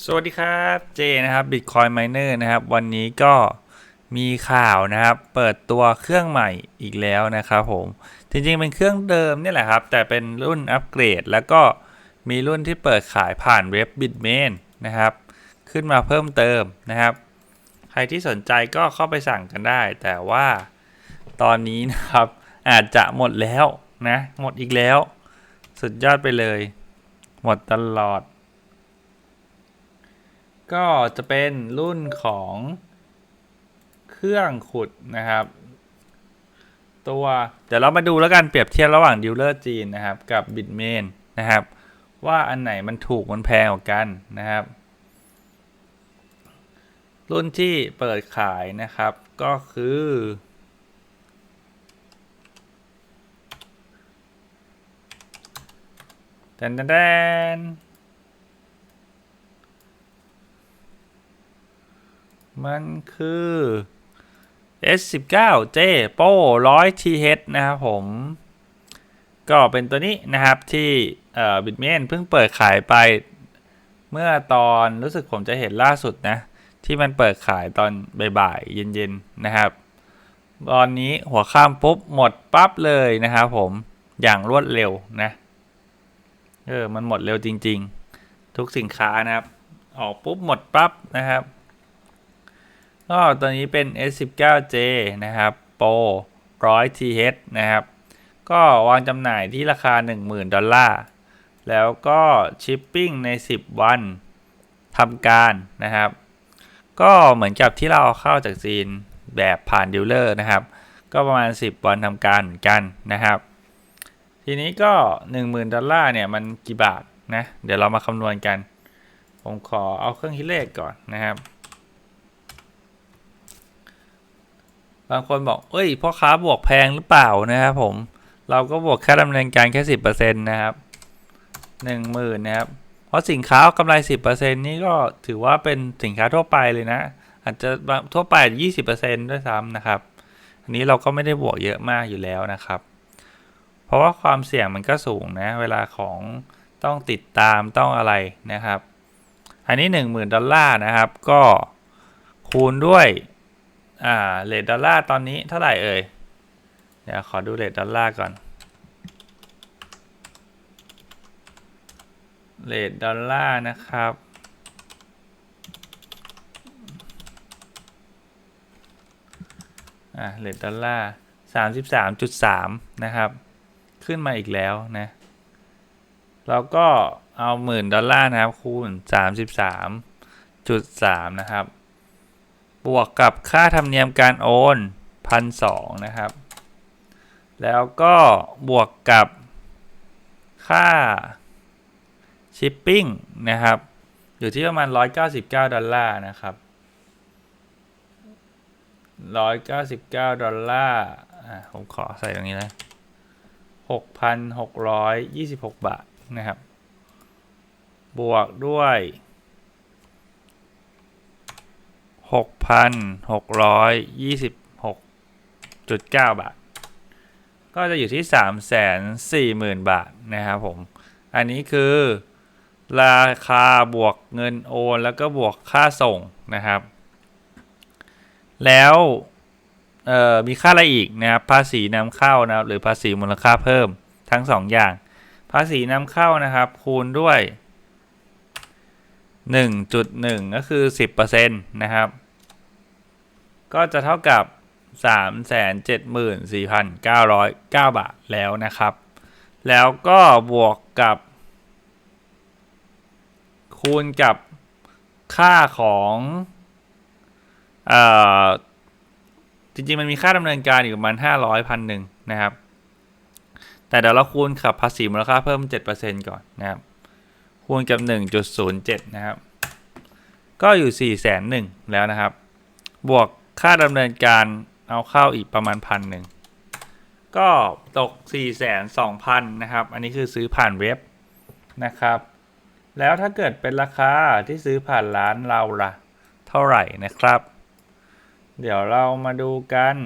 สวัสดีครับเจนะครับ Bitcoin Miner นะครับ วันนี้ก็มีข่าวนะครับ เปิดตัวเครื่องใหม่อีกแล้วนะครับผม จริงๆ เป็นเครื่องเดิมนี่แหละครับ แต่เป็นรุ่นอัปเกรด แล้วก็มีรุ่นที่เปิดขายผ่านเว็บ Bitmain นะครับ ขึ้นมาเพิ่มเติมนะครับ ใครที่สนใจก็เข้าไปสั่งกันได้ แต่ว่าตอนนี้นะครับอาจจะหมดแล้วนะ หมดอีกแล้ว สุดยอดไปเลย หมดตลอด ก็จะเป็นรุ่นของเครื่องขุดนะครับ ตัวเดี๋ยวเรามาดูแล้วกันเปรียบเทียบระหว่างดิวเลอร์จีนนะครับ กับบิ t เมนนะครับ ว่าอันไหนมันถูกมันแพงกว่ากันนะครับ รุ่นที่เปิดขายนะครับก็คือแดนแดน มันคือ S19J Pro 100 TH นะครับผม ก็เป็นตัวนี้นะครับที่บิ t เมนเพิ่งเปิดขายไปเมื่อตอนรู้สึกผมจะเห็นล่าสุดนะ ที่มันเปิดขายตอนบ่ายๆ เย็นๆ นะครับ ตอนนี้หัวข้ามปุ๊บ หมดปั๊บเลยนะครับผมอย่างรวดเร็วนะ เออ มันหมดเร็วจริง ๆ ทุกสินค้านะครับ ออกปุ๊บหมดปั๊บนะครับ ก็ตัวนี้เป็น S19J นะครับ Pro 100 TH นะครับ ก็วางจำหน่ายที่ราคา 10,000 ดอลลาร์ แล้วก็ชิปปิ้งใน 10 วันทำการนะครับ ก็เหมือนกับที่เราเข้าจากจีนแบบผ่านดิวเลอร์นะครับ ก็ประมาณ 10 วันทำการเหมือนกันนะครับ ทีนี้ก็ 10,000 ดอลลาร์เนี่ยมันกี่บาทนะ เดี๋ยวเรามาคำนวณกัน ผมขอเอาเครื่องคิดเลขก่อนนะครับ บางคนบอก เอ้ยพ่อค้าบวกแพงหรือเปล่านะครับผม เราก็บวกแค่ดำเนินการแค่สิบเปอร์เซ็นต์นะครับหนึ่งหมื่นนะครับ เพราะสินค้ากำไรสิบเปอร์เซ็นต์นี่ก็ถือว่าเป็นสินค้าทั่วไปเลยนะ อาจจะทั่วไปยี่สิบเปอร์เซ็นต์ด้วยซ้ำนะครับ อันนี้เราก็ไม่ได้บวกเยอะมากอยู่แล้วนะครับ เพราะว่าความเสี่ยงมันก็สูงนะ เวลาของต้องติดตามต้องอะไรนะครับ อันนี้หนึ่งหมื่นดอลลาร์นะครับ ก็คูณด้วย อ่าเลทดอลลาร์ตอนนี้เท่าไหร่เอ่ย เดี๋ยวขอดูเลทดอลลาร์ก่อนเลทดอลลาร์นะครับ อ่าเลทดอลลาร์สามสิบสามจุดสามนะครับ ขึ้นมาอีกแล้วนะเราก็เอาหมื่นดอลลาร์นะครับคูณสามสิบสามจุดสามนะครับ บวกกับค่าธรรมเนียมการโอนพันสองนะครับ แล้วก็บวกกับค่าชิปปิ้งนะครับ อยู่ที่ประมาณ 199 ดอลลาร์นะครับ 199 ดอลลาร์ผมขอใส่ตรงนี้นะ6,626 บาทนะครับ บวกด้วย หกพันหกร้อยยี่สิบหกจุดเก้าบาท ก็จะอยู่ที่สามแสนสี่หมื่นบาทนะครับผม อันนี้คือราคาบวกเงินโอน แล้วก็บวกค่าส่งนะครับ แล้วมีค่าอะไรอีกนะครับภาษีนำเข้านะครับหรือภาษีมูลค่าเพิ่มทั้งสองอย่าง ภาษีนำเข้านะครับ คูณด้วย 1.1 ก็คือ 10%นะครับ ก็จะเท่ากับ 374,909 บาทแล้วนะครับ แล้วก็บวกกับ คูณกับค่าของเอ่อจริง ๆ มันมีค่าดำเนินการอยู่ประมาณ500พันหนึ่งนะครับ แต่เดี๋ยวเราคูณกับภาษีมูลค่าเพิ่ม 7%ก่อนนะครับ คูณกับ 1.07 นะครับ ก็อยู่ 4 0 0 0 0 0 แล้วนะครับ บวก ค่าดำเนินการเอาเข้าอีกประมาณพันหนึ่ง ก็ตก 4 2 0 0 0 นะครับ อันนี้คือซื้อผ่านเว็บนะครับ แล้วถ้าเกิดเป็นราคาที่ซื้อผ่านร้านเราล่ะ เท่าไหร่นะครับ เดี๋ยวเรามาดูกัน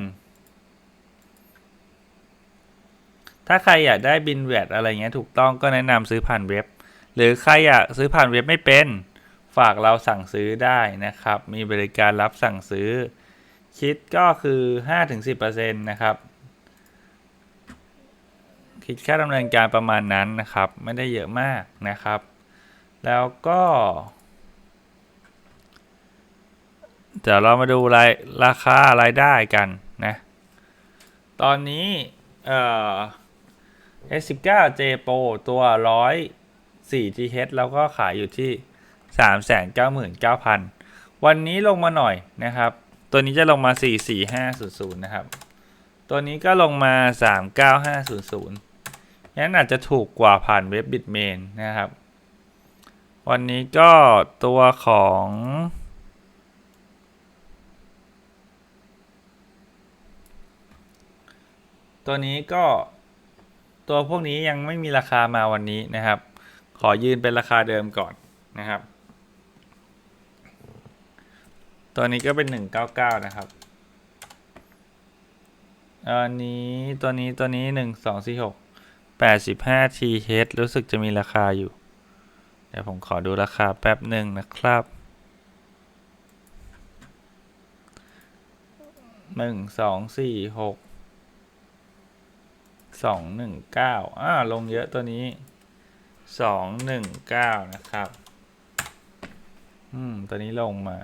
ถ้าใครอยากได้บินแวดอะไรเงี้ยถูกต้องก็แนะนำซื้อผ่านเว็บ หรือใครอยากซื้อผ่านเว็บไม่เป็น ฝากเราสั่งซื้อได้นะครับ มีบริการรับสั่งซื้อ คิดก็คือ5-10%นะครับ คิดค่าดำเนินการประมาณนั้นนะครับ ไม่ได้เยอะมากนะครับ แล้วก็เดี๋ยวเรามาดูรายราคารายได้กันนะ ตอนนี้เอ่อ S19 J Pro ตัว 104 TH แล้วก็ขายอยู่ที่ 399,000 วันนี้ลงมาหน่อยนะครับ ตัวนี้จะลงมา 44500 นะครับ ตัวนี้ก็ลงมา 39500งั้นอาจจะถูกกว่าผ่านเว็บบิตเมนนะครับ วันนี้ก็ตัวของตัวนี้ก็ตัวพวกนี้ยังไม่มีราคามาวันนี้นะครับ ขอยืนเป็นราคาเดิมก่อนนะครับ ตัวนี้ก็เป็น199นะครับอันนี้ตัวนี้ตัวนี้1246 85 TH รู้สึกจะมีราคาอยู่ เดี๋ยวผมขอดูราคาแป๊บหนึ่งนะครับหนึ่งสองสี่หกสองหนึ่งเก้าอ่าลงเยอะตัวนี้สองหนึ่งเก้านะครับ อืม ตัวนี้ลงมา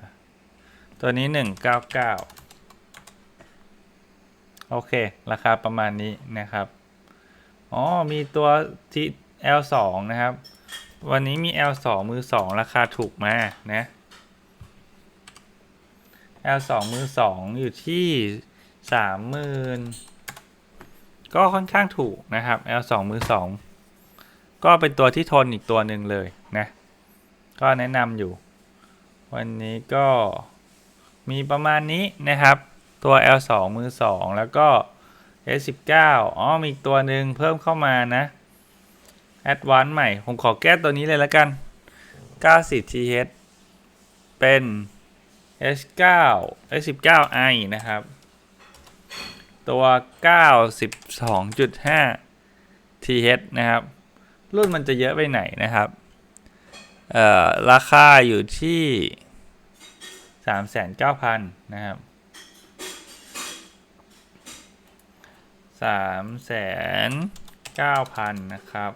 ตัวนี้หนึ่งเก้าเก้าโอเค ราคาประมาณนี้นะครับ อ๋อ มีตัวที่ L2 นะครับ วันนี้มี L2 มือ 2 ราคาถูกมานะ L2 มือ 2 อยู่ที่ 30,000 ก็ค่อนข้างถูกนะครับ L2 มือ 2 ก็เป็นตัวที่ทนอีกตัวหนึ่งเลยนะ ก็แนะนำอยู่ วันนี้ก็ มีประมาณนี้นะครับ ตัว L2 มือ 2 แล้วก็ S19 อ๋อมีอีกตัวหนึ่งเพิ่มเข้ามานะ Advanced ใหม่ ผมขอแก้ตัวนี้เลยละกัน 90 TH เป็น S9 S19i นะครับ ตัว 92.5 TH นะครับ รุ่นมันจะเยอะไปไหนนะครับ เอ่อ ราคาอยู่ที่ 39,000นะครับ309,000นะครับ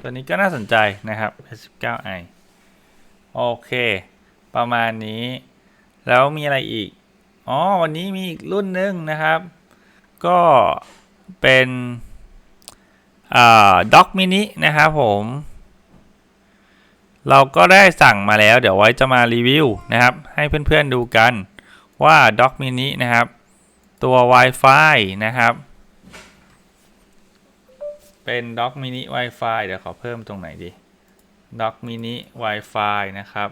ตัวนี้ก็น่าสนใจนะครับ S19i โอเค ประมาณนี้ แล้วมีอะไรอีก อ๋อ วันนี้มีอีกรุ่นหนึ่งนะครับ ก็เป็นอ่าด็อกมินินะครับผม เราก็ได้สั่งมาแล้ว เดี๋ยวไว้จะมารีวิวนะครับ ให้เพื่อนๆดูกันว่าด็อกมินินะครับ ตัว Wi-Fi นะครับ เป็นด็อกมินิ Wi-Fi เดี๋ยวขอเพิ่มตรงไหนดีด็อกมินิ Wi-Fi นะครับ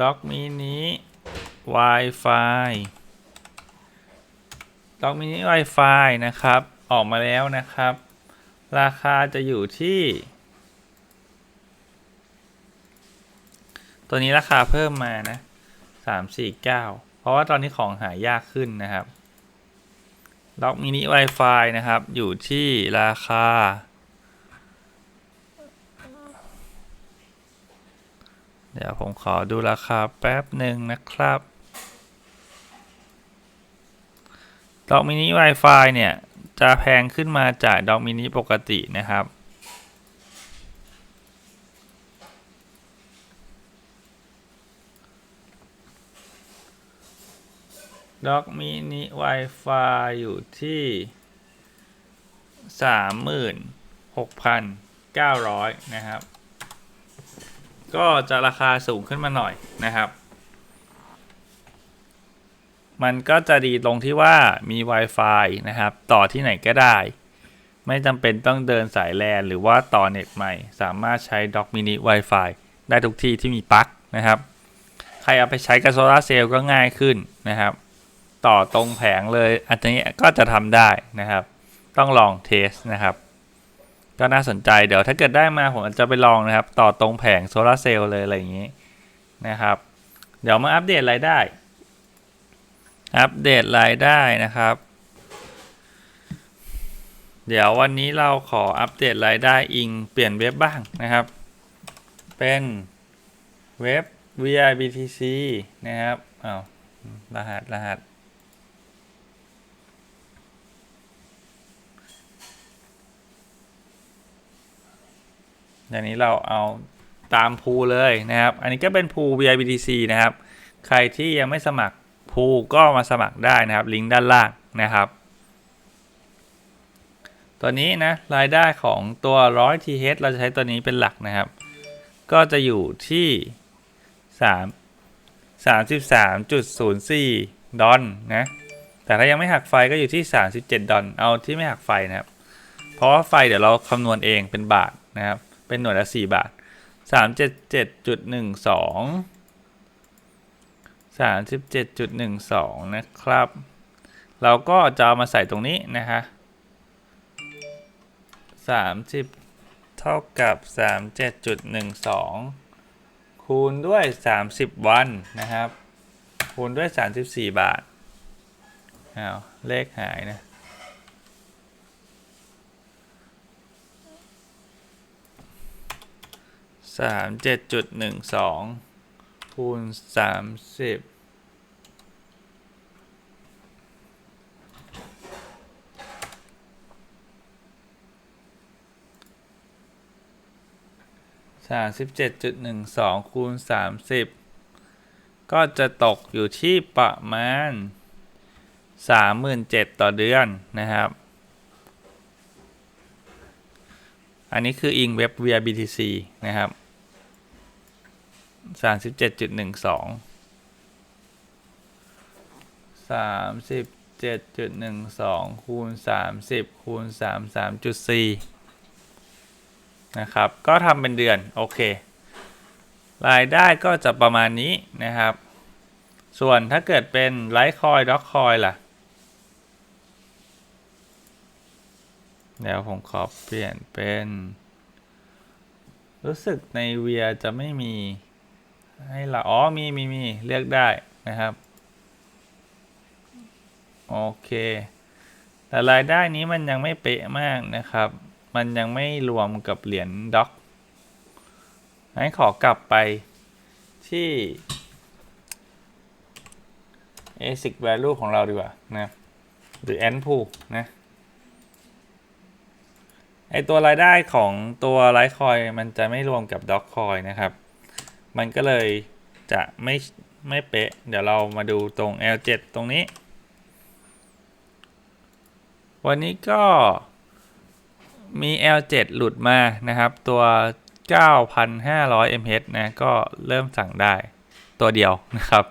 ด็อกมินิ Wi-Fi ด็อกมินิ Wi-Fi นะครับ ออกมาแล้วนะครับ ราคาจะอยู่ที่ ตัวนี้ราคาเพิ่มมานะ349เก้าเพราะว่าตอนนี้ของหายากขึ้นนะครับด็อกมินิ Wi-Fi นะครับ อยู่ที่ราคาเดี๋ยวผมขอดูราคาแป๊บหนึ่งนะครับ ด็อกมินิ Wi-Fi เนี่ยจะแพงขึ้นมาจากด็อกมินิปกตินะครับด็อกมินิ Wi-Fi อยู่ที่สามหมื่นหกพันเก้าร้อยนะครับ ก็จะราคาสูงขึ้นมาหน่อยนะครับ มันก็จะดีตรงที่ว่ามี Wi-Fi นะครับ ต่อที่ไหนก็ได้ ไม่จำเป็นต้องเดินสายแลนหรือว่าต่อเน็ตใหม่ สามารถใช้ด็อกมินิ Wi-Fi ได้ทุกที่ที่มีปลั๊กนะครับ ใครเอาไปใช้กับโซลาร์เซลล์ก็ง่ายขึ้นนะครับ ต่อตรงแผงเลย อันนี้ก็จะทำได้นะครับ ต้องลองเทสนะครับ ก็น่าสนใจเดี๋ยวถ้าเกิดได้มาผมอาจจะไปลองนะครับ ต่อตรงแผงโซลาร์เซลล์เลยอะไรอย่างนี้นะครับ เดี๋ยวมาอัปเดตรายได้ อัปเดตรายได้นะครับ เดี๋ยววันนี้เราขออัปเดตรายได้อิงเปลี่ยนเว็บบ้างนะครับ เป็นเว็บ VIBTC นะครับอ้าวรหัสรหัสอย่างนี้เราเอาตามพูเลยนะครับ อันนี้ก็เป็นพู VIBTC นะครับ ใครที่ยังไม่สมัคร พูก็มาสมัครได้นะครับ ลิงก์ด้านล่างนะครับ ตัวนี้นะรายได้ของตัว 100 TH เราจะใช้ตัวนี้เป็นหลักนะครับ ก็จะอยู่ที่ 3 33.04 ดอลนะ แต่ถ้ายังไม่หักไฟก็อยู่ที่ 37 ดอลเอาที่ไม่หักไฟนะครับ เพราะว่าไฟเดี๋ยวเราคำนวณเองเป็นบาทนะครับ เป็นหน่วยละ 4 บาท 377.12ามสิบเจ็ดจุดหนึ่งสองนะครับ เราก็จะามาใส่ตรงนี้นะฮสิบเท่ากับสามเจ็ดจุดหนึ่งสองคูณด้วยสามสิบวันนะครับ คูณด้วยสามสิบสี่บาทอ้าวเลขหายนะสามเจ็ดจุดหนึ่งสองคูณสามสิบ สามสิบเจ็ดจุดหนึ่งสองคูณสามสิบก็จะตกอยู่ที่ประมาณสามหมื่นเจ็ดต่อเดือนนะครับ อันนี้คืออิงเว็บ VIBTC นะครับสามสิบเจ็ดจุดหนึ่งสองสามสิบเจ็ดจุดหนึ่งสองคูณสามสิบคูณสามสามจุดสี่ นะครับ ก็ทำเป็นเดือน โอเค รายได้ก็จะประมาณนี้นะครับ ส่วนถ้าเกิดเป็นไลท์คอยด็อกคอยล่ะ เดี๋ยวผมขอเปลี่ยนเป็น รู้สึกในเวียจะไม่มี ให้เราอ๋อ มีมีมีเลือกได้นะครับ โอเค แต่รายได้นี้มันยังไม่เป๊ะมากนะครับ มันยังไม่รวมกับเหรียญด็อกงั้นขอกลับไปที่ ASIC value ของเราดีกว่านะ หรือ AND pool นะไอตัวรายได้ของตัวไลท์คอยมันจะไม่รวมกับด็อกคอยนะครับ มันก็เลยจะไม่ไม่เป๊ะ เดี๋ยวเรามาดูตรง L7 ตรงนี้ วันนี้ก็ มี L7 หลุดมานะครับ ตัว 9,500 mH นะก็เริ่มสั่งได้ตัวเดียวนะครับ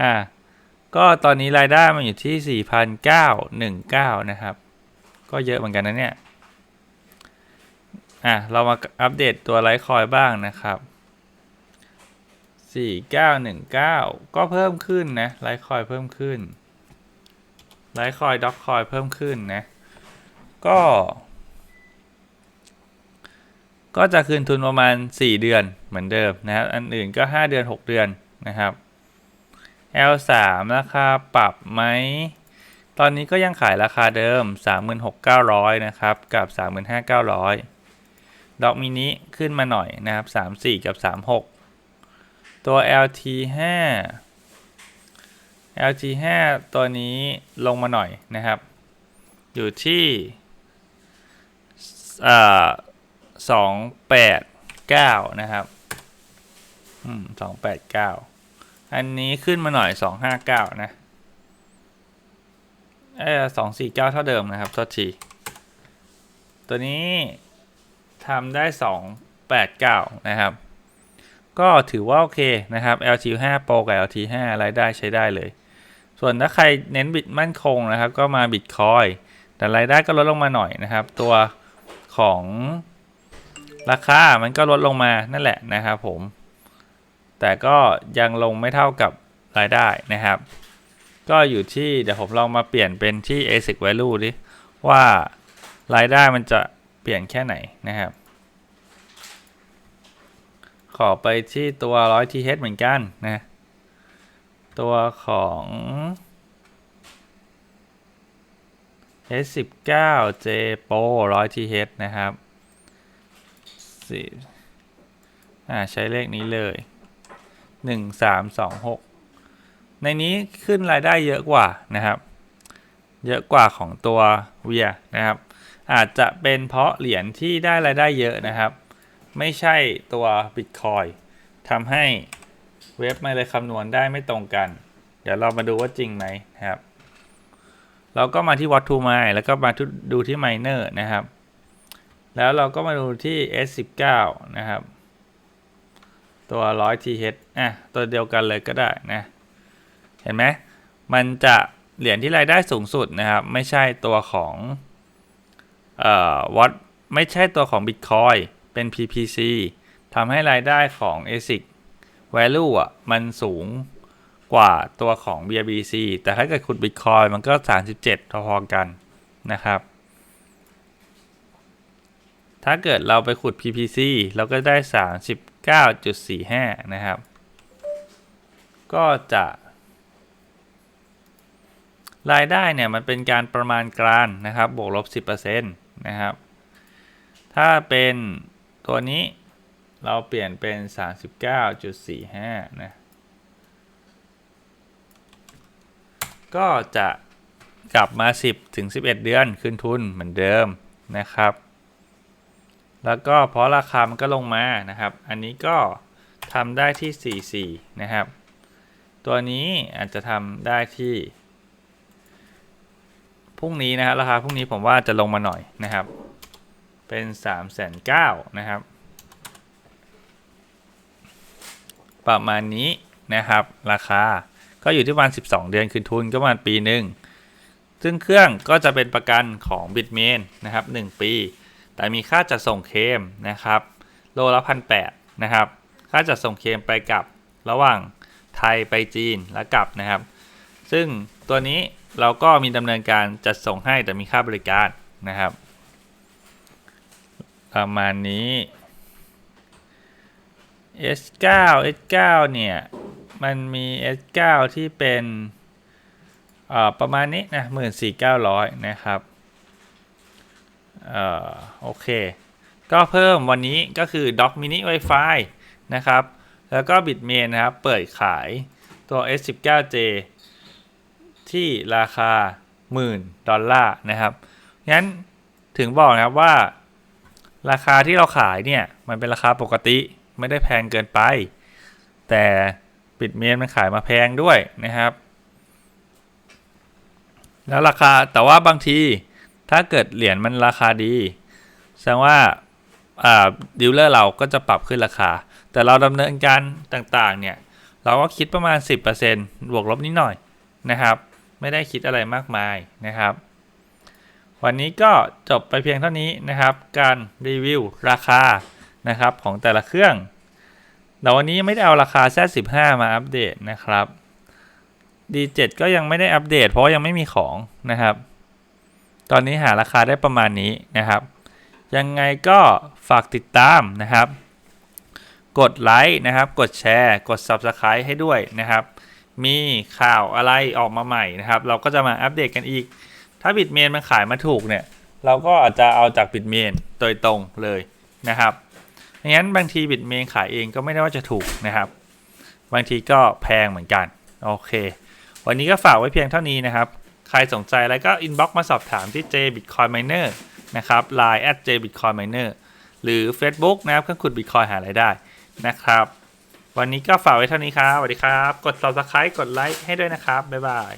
อ่า ก็ตอนนี้รายได้มันอยู่ที่ 4,919 นะครับ ก็เยอะเหมือนกันนะเนี่ย อะ เรามาอัปเดตตัวไลท์คอยบ้างนะครับ 4919 ก็เพิ่มขึ้นนะไลท์คอยเพิ่มขึ้นไลท์คอยด็อกคอยเพิ่มขึ้นนะ ก็ ก็จะคืนทุนประมาณ 4 เดือนเหมือนเดิมนะครับ อันอื่นก็ 5 เดือน 6 เดือนนะครับ L3 ราคาปรับไหม ตอนนี้ก็ยังขายราคาเดิม 36,900 นะครับ กับ 35,900 ดอกมินิขึ้นมาหน่อยนะครับ 34 กับ 36 ตัว LT5 LT5 ตัวนี้ลงมาหน่อยนะครับ อยู่ที่ สอ่า289นะครับอืม289อันนี้ขึ้นมาหน่อย259นะเออ249เก้าเท่าเดิมนะครับโทษทีตัวนี้ทำได้289นะครับ ก็ถือว่าโอเคนะครับ LT5 Pro กับ LT5 รายได้ใช้ได้เลย ส่วนถ้าใครเน้นบิตมั่นคงนะครับ ก็มาบิตคอยแต่รายได้ก็ลดลงมาหน่อยนะครับ ตัวของ ราคา มันก็ลดลงมานั่นแหละนะครับผม แต่ก็ยังลงไม่เท่ากับรายได้นะครับ ก็อยู่ที่เดี๋ยวผมลองมาเปลี่ยนเป็นที่ ASIC value ดิว่ารายได้มันจะเปลี่ยนแค่ไหนนะครับ ขอไปที่ตัว 100 TH เหมือนกันนะ ตัวของ S19 J Pro 100 TH นะครับ สี่อ่าใช้เลขนี้เลย1326ในนี้ขึ้นรายได้เยอะกว่านะครับ เยอะกว่าของตัวเวียนะครับ อาจจะเป็นเพราะเหรียญที่ได้รายได้เยอะนะครับ ไม่ใช่ตัว Bitcoin ทำให้เว็บไม่เลยคำนวณได้ไม่ตรงกัน เดี๋ยวเรามาดูว่าจริงไหมนะครับ เราก็มาที่ What to Mine แล้วก็มาดูที่ Miner นะครับ แล้วเราก็มาดูที่ S19 นะครับ ตัว 100 TH อะ ตัวเดียวกันเลยก็ได้นะ เห็นไหม มันจะเหรียญที่รายได้สูงสุดนะครับ ไม่ใช่ตัวของเอ่อวัดไม่ใช่ตัวของ Bitcoin เป็น PPC ทำให้รายได้ของ ASIC value อะ มันสูงกว่าตัวของ BRBC แต่ถ้าเกิดขุด Bitcoin มันก็ 37พอๆกันนะครับ ถ้าเกิดเราไปขุด PPC เราก็ได้ 39.45 นะครับ ก็จะ รายได้เนี่ยมันเป็นการประมาณการนะครับ บวกลบ 10%นะครับ ถ้าเป็นตัวนี้เราเปลี่ยนเป็น 39.45 นะ ก็จะกลับมา 10ถึง11 เดือน คืนทุนเหมือนเดิมนะครับ แล้วก็เพราะราคามันก็ลงมานะครับ อันนี้ก็ทำได้ที่ 44 นะครับ ตัวนี้อาจจะทำได้ที่พรุ่งนี้นะครับราคาพรุ่งนี้ผมว่าจะลงมาหน่อยนะครับ เป็น3ามแสนะครับ ประมาณนี้นะครับ ราคาก็อยู่ที่ประมาณ12 เดือนคืนทุนก็ประมาณปีหนึ่งซึ่งเครื่องก็จะเป็นประกันของ Bitmain นะครับ 1 ปี แต่มีค่าจัดส่งเคมนะครับโลละพันแนะครับ ค่าจัดส่งเคมไปกับระหว่างไทยไปจีนและกลับนะครับ ซึ่งตัวนี้เราก็มีดำเนินการจัดส่งให้แต่มีค่าบริการนะครับ ประมาณนี้ S9 S9 เนี่ย มันมี S9 ที่เป็นประมาณนี้นะ14,900นะครับ เอ่อโอเค ก็เพิ่มวันนี้ก็คือ Dock Mini Wi-Fi นะครับ แล้วก็ Bitmain นะครับ เปิดขายตัว S19J ที่ราคาหมื่นดอลลาร์นะครับ งั้นถึงบอกนะครับว่า ราคาที่เราขายเนี่ย มันเป็นราคาปกติไม่ได้แพงเกินไป แต่บิตเมนมันขายมาแพงด้วยนะครับ แล้วราคาแต่ว่าบางที ถ้าเกิดเหรียญมันราคาดี แสดงว่าดีลเลอร์เราก็จะปรับขึ้นราคา แต่เราดำเนินการต่างๆ เนี่ย เราก็คิดประมาณ 10%บวกลบนิดหน่อยนะครับ ไม่ได้คิดอะไรมากมายนะครับ วันนี้ก็จบไปเพียงเท่านี้นะครับ การรีวิวราคานะครับของแต่ละเครื่อง แต่วันนี้ไม่ได้เอาราคา Z15 มาอัปเดตนะครับ D7 ก็ยังไม่ได้อัปเดต เพราะยังไม่มีของนะครับ ตอนนี้หาราคาได้ประมาณนี้นะครับ ยังไงก็ฝากติดตามนะครับ กดไลค์นะครับ กดแชร์ กด Subscribe ให้ด้วยนะครับ มีข่าวอะไรออกมาใหม่นะครับ เราก็จะมาอัปเดตกันอีก ถ้าบิตเมนมันขายมาถูกเนี่ย เราก็อาจจะเอาจากบิตเมนโดยตรงเลยนะครับงั้นบางทีบิตเมนขายเองก็ไม่ได้ว่าจะถูกนะครับ บางทีก็แพงเหมือนกัน โอเค วันนี้ก็ฝากไว้เพียงเท่านี้นะครับ ใครสนใจอะไรก็อินบ็อกซ์มาสอบถามที่ J Bitcoin Miner นะครับ Line at J Bitcoin Miner หรือ Facebook นะครับเครื่องขุด Bitcoin หารายได้นะครับ วันนี้ก็ฝากไว้เท่านี้ครับสวัสดีครับ กด subscribe กดไลค์ให้ด้วยนะครับ บ๊ายบาย